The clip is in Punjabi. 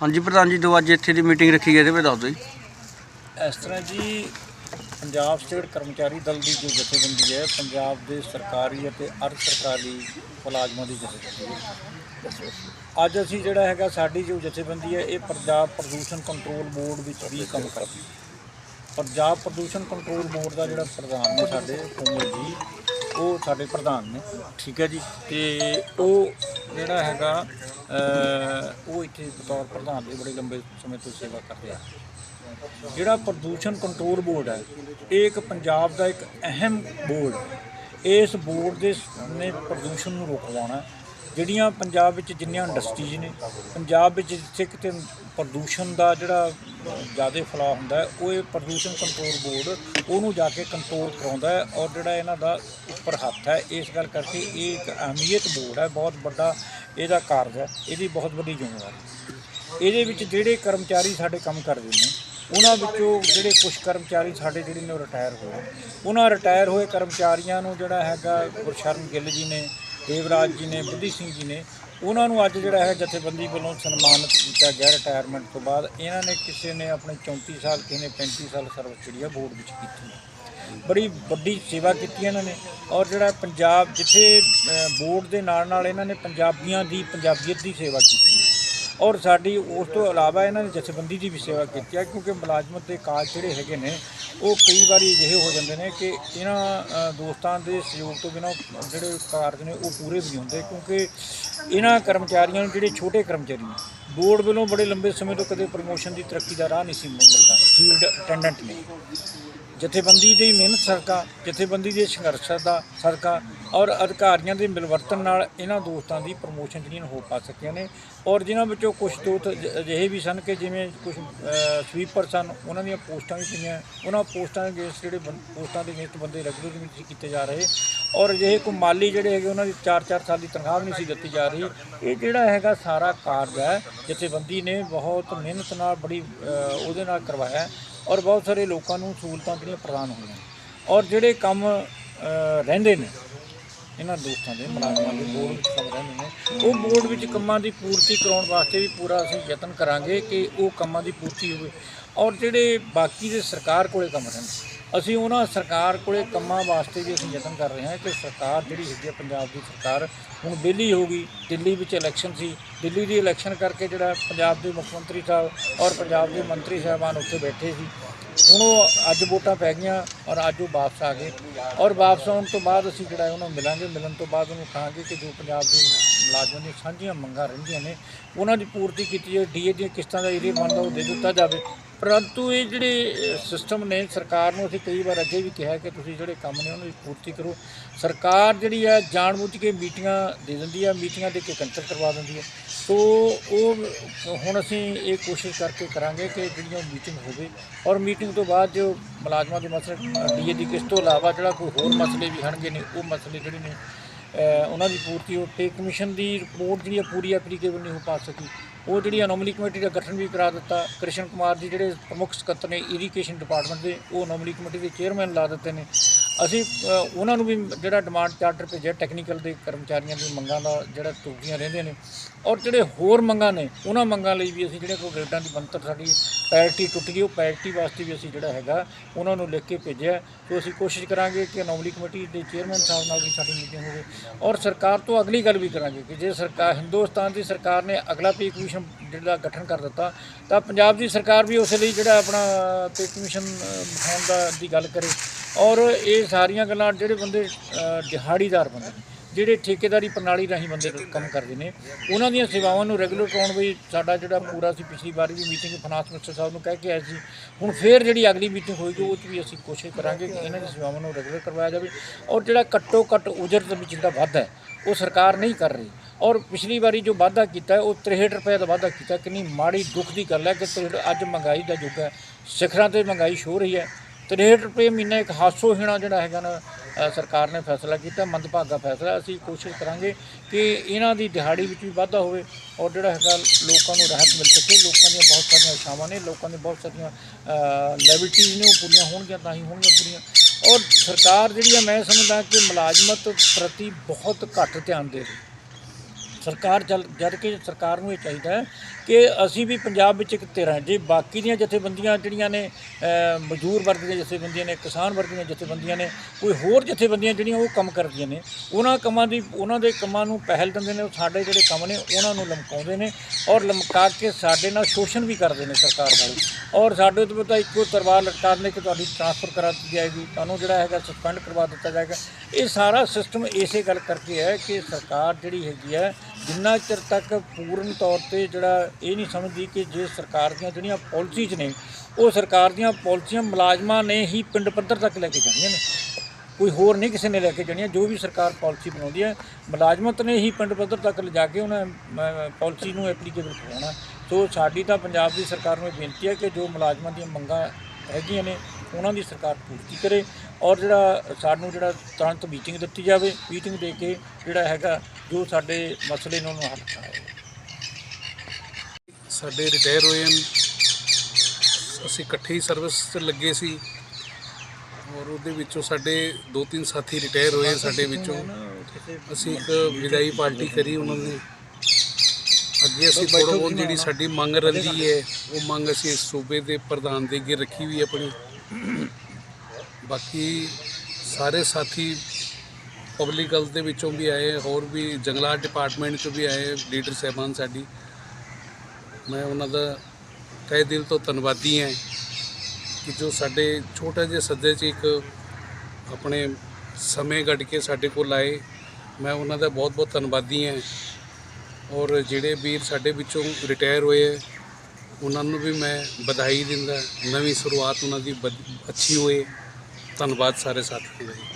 ਹਾਂਜੀ ਪ੍ਰਧਾਨ ਜੀ, ਦੋ ਅੱਜ ਇੱਥੇ ਦੀ ਮੀਟਿੰਗ ਰੱਖੀ ਗਈ ਤੇ ਦੱਸ ਦਿਓ ਜੀ। ਇਸ ਤਰ੍ਹਾਂ ਜੀ, ਪੰਜਾਬ ਸਟੇਟ ਕਰਮਚਾਰੀ ਦਲ ਦੀ ਜੋ ਜਥੇਬੰਦੀ ਹੈ, ਪੰਜਾਬ ਦੇ ਸਰਕਾਰੀ ਅਤੇ ਅਰਧ ਸਰਕਾਰੀ ਮੁਲਾਜ਼ਮਾਂ ਦੀ ਜਥੇਬੰਦੀ ਹੈ। ਅੱਜ ਅਸੀਂ ਜਿਹੜਾ ਹੈਗਾ, ਸਾਡੀ ਜੋ ਜਥੇਬੰਦੀ ਹੈ, ਇਹ ਪੰਜਾਬ ਪ੍ਰਦੂਸ਼ਣ ਕੰਟਰੋਲ ਬੋਰਡ ਵਿੱਚ ਵੀ ਕੰਮ ਕਰਦੀ ਹੈ। ਪੰਜਾਬ ਪ੍ਰਦੂਸ਼ਣ ਕੰਟਰੋਲ ਬੋਰਡ ਦਾ ਜਿਹੜਾ ਪ੍ਰਧਾਨ ਨੇ ਸਾਡੇ ਕੋਮਲ ਜੀ, ਉਹ ਸਾਡੇ ਪ੍ਰਧਾਨ ਨੇ, ਠੀਕ ਹੈ ਜੀ, ਤੇ ਉਹ ਜਿਹੜਾ ਹੈਗਾ ਉਹ ਇੱਥੇ ਬਤੌਰ ਪ੍ਰਧਾਨ ਦੇ ਬੜੇ ਲੰਬੇ ਸਮੇਂ ਤੋਂ ਸੇਵਾ ਕਰ ਰਿਹਾ ਜਿਹੜਾ ਪ੍ਰਦੂਸ਼ਣ ਕੰਟਰੋਲ ਬੋਰਡ ਹੈ, ਇਹ ਇੱਕ ਪੰਜਾਬ ਦਾ ਇੱਕ ਅਹਿਮ ਬੋਰਡ ਇਸ ਬੋਰਡ ਦੇ ਨੇ ਪ੍ਰਦੂਸ਼ਣ ਨੂੰ ਰੋਕਵਾਉਣਾ ਜਿਹੜੀਆਂ ਪੰਜਾਬ ਵਿੱਚ ਜਿੰਨੀਆਂ ਇੰਡਸਟਰੀਜ਼ ਨੇ, ਪੰਜਾਬ ਵਿੱਚ ਜਿੱਥੇ ਕਿਤੇ ਪ੍ਰਦੂਸ਼ਣ ਦਾ ਜਿਹੜਾ ਜ਼ਿਆਦਾ ਫੈਲਾਅ ਹੁੰਦਾ ਹੈ, ਉਹ ਇਹ ਪ੍ਰਦੂਸ਼ਣ ਕੰਟਰੋਲ ਬੋਰਡ ਉਹਨੂੰ ਜਾ ਕੇ ਕੰਟਰੋਲ ਕਰਾਉਂਦਾ ਹੈ ਔਰ ਜਿਹੜਾ ਇਹਨਾਂ ਦਾ ਉੱਪਰ ਹੱਥ ਹੈ, ਇਸ ਗੱਲ ਕਰਕੇ ਇਹ ਇੱਕ ਅਹਿਮੀਅਤ ਬੋਰਡ ਹੈ, ਬਹੁਤ ਵੱਡਾ ਇਹਦਾ ਕਾਰਜ ਹੈ, ਇਹਦੀ ਬਹੁਤ ਵੱਡੀ ਜ਼ਿੰਮੇਵਾਰੀ। ਇਹਦੇ ਵਿੱਚ ਜਿਹੜੇ ਕਰਮਚਾਰੀ ਸਾਡੇ ਕੰਮ ਕਰਦੇ ਨੇ, ਉਹਨਾਂ ਵਿੱਚੋਂ ਜਿਹੜੇ ਕੁਝ ਕਰਮਚਾਰੀ ਸਾਡੇ ਜਿਹੜੇ ਨੇ ਉਹ ਰਿਟਾਇਰ ਹੋਏ ਉਹਨਾਂ ਰਿਟਾਇਰ ਹੋਏ ਕਰਮਚਾਰੀਆਂ ਨੂੰ ਜਿਹੜਾ ਹੈਗਾ ਗੁਰਸ਼ਰਨ ਗਿੱਲ ਜੀ ਨੇ ਦੇਵਰਾਜ ਜੀ ਨੇ, ਬੁੱਧੀ ਸਿੰਘ ਜੀ ਨੇ, ਉਹਨਾਂ ਨੂੰ ਅੱਜ ਜਿਹੜਾ ਹੈ ਜਥੇਬੰਦੀ ਵੱਲੋਂ ਸਨਮਾਨਿਤ ਕੀਤਾ ਗਿਆ ਰਿਟਾਇਰਮੈਂਟ ਤੋਂ ਬਾਅਦ, ਇਹਨਾਂ ਨੇ ਕਿਸੇ ਨੇ ਆਪਣੇ 34 ਸਾਲ, ਕਿਸੇ ਨੇ 35 ਸਾਲ ਸਰਵਿਸ ਜਿਹੜੀ ਆ ਬੋਰਡ ਵਿੱਚ ਕੀਤੀ। ਬੜੀ ਵੱਡੀ ਸੇਵਾ ਕੀਤੀ ਇਹਨਾਂ ਨੇ ਔਰ ਜਿਹੜਾ ਪੰਜਾਬ, ਜਿੱਥੇ ਬੋਰਡ ਦੇ ਨਾਲ ਨਾਲ ਇਹਨਾਂ ਨੇ ਪੰਜਾਬੀਆਂ ਦੀ, ਪੰਜਾਬੀਅਤ ਦੀ ਸੇਵਾ ਕੀਤੀ। ਹੈ ਔਰ ਸਾਡੀ ਉਸ ਤੋਂ ਇਲਾਵਾ ਇਹਨਾਂ ਨੇ ਜਥੇਬੰਦੀ ਦੀ ਵੀ ਸੇਵਾ ਕੀਤੀ ਹੈ, ਕਿਉਂਕਿ ਮੁਲਾਜ਼ਮਤ ਦੇ ਕਾਜ ਜਿਹੜੇ ਹੈਗੇ ਨੇ, ਉਹ ਕਈ ਵਾਰੀ ਅਜਿਹੇ ਹੋ ਜਾਂਦੇ ਨੇ ਕਿ ਇਹਨਾਂ ਦੋਸਤਾਂ ਦੇ ਸਹਿਯੋਗ ਤੋਂ ਬਿਨਾਂ ਜਿਹੜੇ ਕਾਰਜ ਨੇ ਉਹ ਪੂਰੇ ਵੀ ਹੁੰਦੇ, ਕਿਉਂਕਿ ਇਹਨਾਂ ਕਰਮਚਾਰੀਆਂ ਨੂੰ ਜਿਹੜੇ ਛੋਟੇ ਕਰਮਚਾਰੀ ਨੇ, ਬੋਰਡ ਵੱਲੋਂ ਬੜੇ ਲੰਬੇ ਸਮੇਂ ਤੋਂ ਕਦੇ ਪ੍ਰਮੋਸ਼ਨ ਦੀ ਤਰੱਕੀ ਦਾ ਰਾਹ ਨਹੀਂ ਸੀ ਮਿਲਦਾ, ਫੀਲਡ ਅਟੈਂਡੈਂਟ ਨੇ। ਜਥੇਬੰਦੀ ਦੀ ਮਿਹਨਤ ਸਦਕਾ, ਜਥੇਬੰਦੀ ਦੇ ਸੰਘਰਸ਼ ਦਾ ਸਦਕਾ ਔਰ ਅਧਿਕਾਰੀਆਂ ਦੇ ਮਿਲਵਰਤਨ ਨਾਲ ਇਹਨਾਂ ਦੋਸਤਾਂ ਦੀ ਪ੍ਰਮੋਸ਼ਨ ਜਿਹੜੀਆਂ ਹੋ ਪਾ ਸਕੀਆਂ ਨੇ। ਔਰ ਜਿਨ੍ਹਾਂ ਵਿੱਚੋਂ ਕੁਝ ਦੋਸਤ ਅਜਿਹੇ ਵੀ ਸਨ ਕਿ ਜਿਵੇਂ ਕੁਝ ਸਵੀਪਰ ਸਨ, ਉਹਨਾਂ ਦੀਆਂ ਪੋਸਟਾਂ ਵੀ ਪਈਆਂ। ਉਹਨਾਂ ਪੋਸਟਾਂ ਦੇ ਅਗੇਂਸਟ ਜਿਹੜੇ ਬੰ- ਪੋਸਟਾਂ ਦੇ ਅਗੇਂਸਟ ਬੰਦੇ ਰੈਗੂਲਰ ਵੀ ਨਹੀਂ ਕੀਤੇ ਜਾ ਰਹੇ। ਔਰ ਅਜਿਹੇ ਕੋਈ ਮਾਲੀ ਜਿਹੜੇ ਹੈਗੇ, ਉਹਨਾਂ ਦੀ 4-4 ਸਾਲ ਦੀ ਤਨਖਾਹ ਵੀ ਨਹੀਂ ਸੀ ਦਿੱਤੀ ਜਾ ਰਹੀ। ਇਹ ਜਿਹੜਾ ਹੈਗਾ ਸਾਰਾ ਕਾਰਜ ਹੈ, ਜਥੇਬੰਦੀ ਨੇ ਬਹੁਤ ਮਿਹਨਤ ਨਾਲ ਬੜੀ ਉਹਦੇ ਨਾਲ ਕਰਵਾਇਆ ਔਰ ਬਹੁਤ ਸਾਰੇ ਲੋਕਾਂ ਨੂੰ ਸਹੂਲਤਾਂ ਜਿਹੜੀਆਂ ਪ੍ਰਦਾਨ ਹੋਈਆਂ ਔਰ ਜਿਹੜੇ ਕੰਮ ਰਹਿੰਦੇ ਨੇ ਇਹਨਾਂ ਦੋਸਤਾਂ ਦੇ ਮੁਲਾਜ਼ਮਾਂ ਦੇ ਬੋਰਡ ਵਿੱਚ ਕੰਮ ਰਹਿੰਦੇ ਨੇ। ਉਹ ਬੋਰਡ ਵਿੱਚ ਕੰਮਾਂ ਦੀ ਪੂਰਤੀ ਕਰਾਉਣ ਵਾਸਤੇ ਵੀ ਪੂਰਾ ਅਸੀਂ ਯਤਨ ਕਰਾਂਗੇ ਕਿ ਉਹ ਕੰਮਾਂ ਦੀ ਪੂਰਤੀ ਹੋਵੇ। ਔਰ ਜਿਹੜੇ ਬਾਕੀ ਦੇ ਸਰਕਾਰ ਕੋਲੇ ਕੰਮ ਰਹਿਣ ਅਸੀਂ ਉਹਨਾਂ ਸਰਕਾਰ ਕੋਲੇ ਕੰਮਾਂ ਵਾਸਤੇ ਵੀ ਅਸੀਂ ਯਤਨ ਕਰ ਰਹੇ ਹਾਂ ਕਿ ਸਰਕਾਰ ਜਿਹੜੀ ਹੈਗੀ ਹੈ ਪੰਜਾਬ ਦੀ ਸਰਕਾਰ ਹੁਣ ਵਿਹਲੀ ਹੋ ਗਈ, ਦਿੱਲੀ ਵਿੱਚ ਇਲੈਕਸ਼ਨ ਸੀ। ਦਿੱਲੀ ਦੀ ਇਲੈਕਸ਼ਨ ਕਰਕੇ ਜਿਹੜਾ ਪੰਜਾਬ ਦੇ ਮੁੱਖ ਮੰਤਰੀ ਸਾਹਿਬ ਔਰ ਪੰਜਾਬ ਦੇ ਮੰਤਰੀ ਸਾਹਿਬਾਨ ਉੱਥੇ ਬੈਠੇ ਸੀ। ਹੁਣ ਉਹ ਅੱਜ ਵੋਟਾਂ ਪੈ ਗਈਆਂ ਔਰ ਅੱਜ ਉਹ ਵਾਪਸ ਆ ਗਏ। ਔਰ ਵਾਪਸ ਆਉਣ ਤੋਂ ਬਾਅਦ ਅਸੀਂ ਜਿਹੜਾ ਹੈ ਉਹਨਾਂ ਨੂੰ ਮਿਲਾਂਗੇ, ਮਿਲਣ ਤੋਂ ਬਾਅਦ ਉਹਨੂੰ ਕਹਾਂਗੇ ਕਿ ਜੋ ਪੰਜਾਬ ਦੇ ਮੁਲਾਜ਼ਮਾਂ ਦੀਆਂ ਸਾਂਝੀਆਂ ਮੰਗਾਂ ਰਹਿੰਦੀਆਂ ਨੇ, ਉਹਨਾਂ ਦੀ ਪੂਰਤੀ ਕੀਤੀ ਜਾਵੇ, ਡੀਏ ਦੀਆਂ ਕਿਸ਼ਤਾਂ ਦਾ ਏਰੀਆ ਬਣਦਾ ਉਹ ਦੇ ਦਿੱਤਾ ਜਾਵੇ। ਪਰੰਤੂ ਇਹ ਜਿਹੜੇ ਸਿਸਟਮ ਨੇ ਸਰਕਾਰ ਨੂੰ ਅਸੀਂ ਕਈ ਵਾਰ ਅੱਗੇ ਵੀ ਕਿਹਾ ਕਿ ਤੁਸੀਂ ਜਿਹੜੇ ਕੰਮ ਨੇ ਉਹਨਾਂ ਦੀ ਪੂਰਤੀ ਕਰੋ। ਸਰਕਾਰ ਜਿਹੜੀ ਹੈ ਜਾਣਬੁੱਝ ਕੇ ਮੀਟਿੰਗਾਂ ਦੇ ਦਿੰਦੀ ਆ, ਮੀਟਿੰਗਾਂ ਦੇ ਕੇ ਕੈਂਸਲ ਕਰਵਾ ਦਿੰਦੀ ਹੈ ਸੋ ਉਹ, ਹੁਣ ਅਸੀਂ ਇਹ ਕੋਸ਼ਿਸ਼ ਕਰਕੇ ਕਰਾਂਗੇ ਕਿ ਜਿਹੜੀਆਂ ਮੀਟਿੰਗ ਹੋਵੇ ਔਰ ਮੀਟਿੰਗ ਤੋਂ ਬਾਅਦ ਜੋ ਮੁਲਾਜ਼ਮਾਂ ਦੇ ਮਸਲੇ, ਡੀਏ ਦੀ ਕਿਸ ਤੋਂ ਇਲਾਵਾ ਜਿਹੜਾ ਕੋਈ ਹੋਰ ਮਸਲੇ ਵੀ ਹਨਗੇ ਨੇ, ਉਹ ਮਸਲੇ ਜਿਹੜੇ ਨੇ ਉਹਨਾਂ ਦੀ ਪੂਰਤੀ ਹੋ ਪੇ ਕਮਿਸ਼ਨ ਦੀ ਰਿਪੋਰਟ ਜਿਹੜੀ ਆ ਪੂਰੀ ਐਪਲੀਕੇਬਲ ਨਹੀਂ ਹੋ ਪਾ ਸਕੀ। ਉਹ ਜਿਹੜੀ ਅਨੋਮਲੀ ਕਮੇਟੀ ਦਾ ਗਠਨ ਵੀ ਕਰਾ ਦਿੱਤਾ, ਕ੍ਰਿਸ਼ਨ ਕੁਮਾਰ ਜੀ ਜਿਹੜੇ ਪ੍ਰਮੁੱਖ ਸਕੱਤਰ ਨੇ ਇਰੀਗੇਸ਼ਨ ਡਿਪਾਰਟਮੈਂਟ ਦੇ, ਉਹ ਅਨੋਮਲੀ ਕਮੇਟੀ ਦੇ ਚੇਅਰਮੈਨ ਲਾ ਦਿੱਤੇ ਨੇ। ਅਸੀਂ ਉਹਨਾਂ ਨੂੰ ਵੀ ਜਿਹੜਾ ਡਿਮਾਂਡ ਚਾਰਟਰ ਭੇਜਿਆ ਟੈਕਨੀਕਲ ਦੇ ਕਰਮਚਾਰੀਆਂ ਦੀ ਮੰਗਾਂ ਦਾ ਜਿਹੜਾ ਟੁਕੀਆਂ ਰਹਿੰਦੀਆਂ ਨੇ, ਔਰ ਜਿਹੜੇ ਹੋਰ ਮੰਗਾਂ ਨੇ, ਉਹਨਾਂ ਮੰਗਾਂ ਲਈ ਵੀ ਅਸੀਂ ਜਿਹੜੇ ਕੋਈ ਗ੍ਰੇਡਾਂ ਦੀ ਬਣਤਰ ਸਾਡੀ ਪੈਰਟੀ ਟੁੱਟ ਗਈ, ਉਹ ਪੈਰਿਟੀ ਵਾਸਤੇ ਵੀ ਅਸੀਂ ਜਿਹੜਾ ਹੈਗਾ, ਉਹਨਾਂ ਨੂੰ ਲਿਖ ਕੇ ਭੇਜਿਆ ਸੋ ਅਸੀਂ ਕੋਸ਼ਿਸ਼ ਕਰਾਂਗੇ ਕਿ ਅਨੋਮਲੀ ਕਮੇਟੀ ਦੇ ਚੇਅਰਮੈਨ ਸਾਹਿਬ ਨਾਲ ਵੀ ਸਾਡੀ ਮੀਟਿੰਗ ਹੋਵੇ, ਔਰ ਸਰਕਾਰ ਤੋਂ ਅਗਲੀ ਗੱਲ ਵੀ ਕਰਾਂਗੇ ਕਿ ਜੇ ਸਰਕਾਰ, ਹਿੰਦੁਸਤਾਨ ਦੀ ਸਰਕਾਰ ਨੇ ਅਗਲਾ ਪੇ ਕਮਿਸ਼ਨ ਜਿਹੜਾ ਗਠਨ ਕਰ ਦਿੱਤਾ, ਤਾਂ ਪੰਜਾਬ ਦੀ ਸਰਕਾਰ ਵੀ ਉਸ ਲਈ ਜਿਹੜਾ ਆਪਣਾ ਪੇ ਕਮਿਸ਼ਨ ਬਿਠਾਉਣ ਦਾ ਦੀ ਗੱਲ ਕਰੇ। ਔਰ ਇਹ ਸਾਰੀਆਂ ਗੱਲਾਂ ਜਿਹੜੇ ਬੰਦੇ ਦਿਹਾੜੀਦਾਰ ਬੰਦੇ ਨੇ, ਜਿਹੜੇ ਠੇਕੇਦਾਰੀ ਪ੍ਰਣਾਲੀ ਰਾਹੀਂ ਬੰਦੇ ਕੰਮ ਕਰਦੇ ਨੇ, ਉਹਨਾਂ ਦੀਆਂ ਸੇਵਾਵਾਂ ਨੂੰ ਰੈਗੂਲਰ ਕਰਾਉਣ ਵੀ ਸਾਡਾ ਜਿਹੜਾ ਪੂਰਾ ਸੀ ਪਿਛਲੀ ਵਾਰੀ ਵੀ ਮੀਟਿੰਗ ਫਾਈਨਾਂਸ ਮਿਨਿਸਟਰ ਸਾਹਿਬ ਨੂੰ ਕਹਿ ਕੇ ਆਏ ਸੀ, ਹੁਣ ਫੇਰ ਜਿਹੜੀ ਅਗਲੀ ਮੀਟਿੰਗ ਹੋਏਗੀ, ਉਹ 'ਚ ਵੀ ਅਸੀਂ ਕੋਸ਼ਿਸ਼ ਕਰਾਂਗੇ ਕਿ ਇਹਨਾਂ ਦੀ ਸੇਵਾਵਾਂ ਨੂੰ ਰੈਗੂਲਰ ਕਰਵਾਇਆ ਜਾਵੇ ਔਰ ਜਿਹੜਾ ਘੱਟੋ ਘੱਟ ਉਜਰ ਦੇ ਵਿੱਚ ਜਿਹੜਾ ਵਾਧਾ ਹੈ, ਉਹ ਸਰਕਾਰ ਨਹੀਂ ਕਰ ਰਹੀ। ਔਰ ਪਿਛਲੀ ਵਾਰੀ ਜੋ ਵਾਧਾ ਕੀਤਾ, ਉਹ 63 ਰੁਪਏ ਦਾ ਵਾਧਾ ਕੀਤਾ, ਕਿੰਨੀ ਮਾੜੀ ਦੁੱਖ ਦੀ ਗੱਲ ਹੈ ਕਿ 63 ਅੱਜ ਮਹਿੰਗਾਈ ਦਾ ਯੁੱਗ ਹੈ, ਸਿਖਰਾਂ ਤੇ ਮਹਿੰਗਾਈ ਛੋ ਰਹੀ ਹੈ 63 ਰੁਪਏ ਮਹੀਨਾ ਇੱਕ ਹਾਸੋਹੀਣਾ ਜਿਹੜਾ ਹੈਗਾ ਨਾ ਸਰਕਾਰ ਨੇ ਫੈਸਲਾ ਕੀਤਾ, ਮੰਦਭਾਗਾ ਫੈਸਲਾ। ਅਸੀਂ ਕੋਸ਼ਿਸ਼ ਕਰਾਂਗੇ ਕਿ ਇਹਨਾਂ ਦੀ ਦਿਹਾੜੀ ਵਿੱਚ ਵੀ ਵਾਧਾ ਹੋਵੇ ਔਰ ਜਿਹੜਾ ਹੈਗਾ ਲੋਕਾਂ ਨੂੰ ਰਾਹਤ ਮਿਲ ਸਕੇ। ਲੋਕਾਂ ਦੀਆਂ ਬਹੁਤ ਸਾਰੀਆਂ ਆਸ਼ਾਵਾਂ ਨੇ, ਲੋਕਾਂ ਦੀਆਂ ਬਹੁਤ ਸਾਰੀਆਂ ਲੈਬਿਲਟੀਜ਼ ਨੇ, ਉਹ ਪੂਰੀਆਂ ਹੋਣਗੀਆਂ, ਤਾਂ ਹੀ ਹੋਣਗੀਆਂ ਪੂਰੀਆਂ। ਔਰ ਸਰਕਾਰ ਜਿਹੜੀ ਹੈ, ਮੈਂ ਸਮਝਦਾ ਕਿ ਮੁਲਾਜ਼ਮਤ ਪ੍ਰਤੀ ਬਹੁਤ ਘੱਟ ਧਿਆਨ ਦੇ ਰਹੀ ਸਰਕਾਰ ਚੱਲ ਜਦ ਕਿ ਸਰਕਾਰ ਨੂੰ ਇਹ ਚਾਹੀਦਾ ਹੈ ਕਿ ਅਸੀਂ ਵੀ ਪੰਜਾਬ ਵਿੱਚ ਇੱਕ ਧਿਰ ਹਾਂ ਜੇ ਬਾਕੀ ਦੀਆਂ ਜਥੇਬੰਦੀਆਂ ਜਿਹੜੀਆਂ ਨੇ ਅ, ਮਜ਼ਦੂਰ ਵਰਗ ਦੀਆਂ ਜਥੇਬੰਦੀਆਂ ਨੇ ਕਿਸਾਨ ਵਰਗ ਦੀਆਂ ਜਥੇਬੰਦੀਆਂ ਨੇ ਕੋਈ ਹੋਰ ਜਥੇਬੰਦੀਆਂ ਜਿਹੜੀਆਂ ਉਹ ਕੰਮ ਕਰਦੀਆਂ ਨੇ ਉਹਨਾਂ ਕੰਮਾਂ ਦੀ ਉਹਨਾਂ ਦੇ ਕੰਮਾਂ ਨੂੰ ਪਹਿਲ ਦਿੰਦੇ ਨੇ ਉਹ ਸਾਡੇ ਜਿਹੜੇ ਕੰਮ ਨੇ ਉਹਨਾਂ ਨੂੰ ਲਮਕਾਉਂਦੇ ਨੇ ਔਰ ਲਮਕਾ ਕੇ ਸਾਡੇ ਨਾਲ ਸ਼ੋਸ਼ਣ ਵੀ ਕਰਦੇ ਨੇ ਸਰਕਾਰ ਵਾਲੇ ਔਰ ਸਾਡੇ ਤੋਂ ਤਾਂ ਇੱਕੋ ਤਰਵਾਰ ਲਟਕਾ ਨੇ ਕਿ ਤੁਹਾਡੀ ਟ੍ਰਾਂਸਫਰ ਕਰਾ ਦਿੱਤੀ ਜਾਏਗੀ ਤੁਹਾਨੂੰ ਜਿਹੜਾ ਹੈਗਾ ਸਸਪੈਂਡ ਕਰਵਾ ਦਿੱਤਾ ਜਾਏਗਾ। ਇਹ ਸਾਰਾ ਸਿਸਟਮ ਇਸੇ ਗੱਲ ਕਰਕੇ ਹੈ ਕਿ ਸਰਕਾਰ ਜਿਹੜੀ ਹੈਗੀ ਹੈ ਜਿੰਨਾ ਚਿਰ ਤੱਕ ਪੂਰਨ ਤੌਰ ਤੇ ਜਿਹੜਾ ਇਹ ਨਹੀਂ ਸਮਝਦੀ ਕਿ ਜੇ ਸਰਕਾਰ ਦੀਆਂ ਜਿਹੜੀਆਂ ਪਾਲਿਸੀਜ਼ ਨੇ, ਉਹ ਸਰਕਾਰ ਦੀਆਂ ਪਾਲਿਸੀਆਂ ਮੁਲਾਜ਼ਮਾਂ ਨੇ ਹੀ ਪਿੰਡ ਪੱਧਰ ਤੱਕ ਲੈ ਕੇ ਜਾਣੀਆਂ ਨੇ। ਕੋਈ ਹੋਰ ਨਹੀਂ ਕਿਸੇ ਨੇ ਲੈ ਕੇ ਜਾਣੀਆਂ, ਜੋ ਵੀ ਸਰਕਾਰ ਪਾਲਿਸੀ ਬਣਾਉਂਦੀ ਹੈ ਮੁਲਾਜ਼ਮਤ ਨੇ ਹੀ ਪਿੰਡ ਪੱਧਰ ਤੱਕ ਲਿਜਾ ਕੇ ਉਹਨਾਂ ਪਾਲਿਸੀ ਨੂੰ ਐਪਲੀਕੇਬਲ ਕਰਵਾਉਣਾ। ਸੋ ਸਾਡੀ ਤਾਂ ਪੰਜਾਬ ਦੀ ਸਰਕਾਰ ਨੂੰ ਇਹ ਬੇਨਤੀ ਹੈ ਕਿ ਜੋ ਮੁਲਾਜ਼ਮਾਂ ਦੀਆਂ ਮੰਗਾਂ ਹੈਗੀਆਂ ਨੇ ਉਹਨਾਂ ਦੀ ਸਰਕਾਰ ਪੂਰਤੀ ਕਰੇ ਔਰ ਜਿਹੜਾ ਸਾਨੂੰ ਜਿਹੜਾ ਤੁਰੰਤ ਮੀਟਿੰਗ ਦਿੱਤੀ ਜਾਵੇ ਮੀਟਿੰਗ ਦੇ ਕੇ ਜਿਹੜਾ ਹੈਗਾ ਜੋ ਸਾਡੇ ਮਸਲੇ ਨੇ ਉਹਨੂੰ ਹੱਲ ਕਰਾਏ ਸਾਡੇ ਰਿਟਾਇਰ ਹੋਏ ਹਨ। ਅਸੀਂ ਇਕੱਠੇ ਹੀ ਸਰਵਿਸ ਤੇ ਲੱਗੇ ਸੀ ਔਰ ਉਹਦੇ ਵਿੱਚੋਂ ਸਾਡੇ ਦੋ ਤਿੰਨ ਸਾਥੀ ਰਿਟਾਇਰ ਹੋਏ ਸਾਡੇ ਵਿੱਚੋਂ। ਅਸੀਂ ਇੱਕ ਵਿਦਾਈ ਪਾਰਟੀ ਕਰੀ ਉਹਨਾਂ ਨੇ। ਅੱਗੇ ਅਸੀਂ ਥੋੜ੍ਹਾ ਬਹੁਤ ਜਿਹੜੀ ਸਾਡੀ ਮੰਗ ਰਹਿੰਦੀ ਹੈ ਉਹ ਮੰਗ ਅਸੀਂ ਸੂਬੇ ਦੇ ਪ੍ਰਧਾਨ ਦੇ ਅੱਗੇ ਰੱਖੀ ਵੀ ਆਪਣੀ। ਬਾਕੀ ਸਾਰੇ ਸਾਥੀ ਪਬਲਿਕ ਹੈਲਥ ਦੇ ਵਿੱਚੋਂ ਵੀ ਆਏ, ਹੋਰ ਵੀ ਜੰਗਲਾਤ ਡਿਪਾਰਟਮੈਂਟ ਚੋਂ ਵੀ ਆਏ ਲੀਡਰ ਸਾਹਿਬਾਨ ਸਾਡੀ। ਮੈਂ ਉਹਨਾਂ ਦਾ ਤਹਿ ਦਿਲ ਤੋਂ ਧੰਨਵਾਦੀ ਹਾਂ ਕਿ ਜੋ ਸਾਡੇ ਛੋਟੇ ਜਿਹੇ ਸੱਦੇ 'ਚ ਇੱਕ ਆਪਣੇ ਸਮੇਂ ਕੱਢ ਕੇ ਸਾਡੇ ਕੋਲ ਆਏ। ਮੈਂ ਉਹਨਾਂ ਦਾ ਬਹੁਤ ਬਹੁਤ ਧੰਨਵਾਦੀ ਹਾਂ ਔਰ ਜਿਹੜੇ ਵੀਰ ਸਾਡੇ ਵਿੱਚੋਂ ਰਿਟਾਇਰ ਹੋਏ ਉਹਨਾਂ ਨੂੰ ਵੀ ਮੈਂ ਵਧਾਈ ਦਿੰਦਾ, ਨਵੀਂ ਸ਼ੁਰੂਆਤ ਉਹਨਾਂ ਦੀ ਵਧ- ਅੱਛੀ ਹੋਏ। ਧੰਨਵਾਦ ਸਾਰੇ ਸਾਥੀਆਂ ਦਾ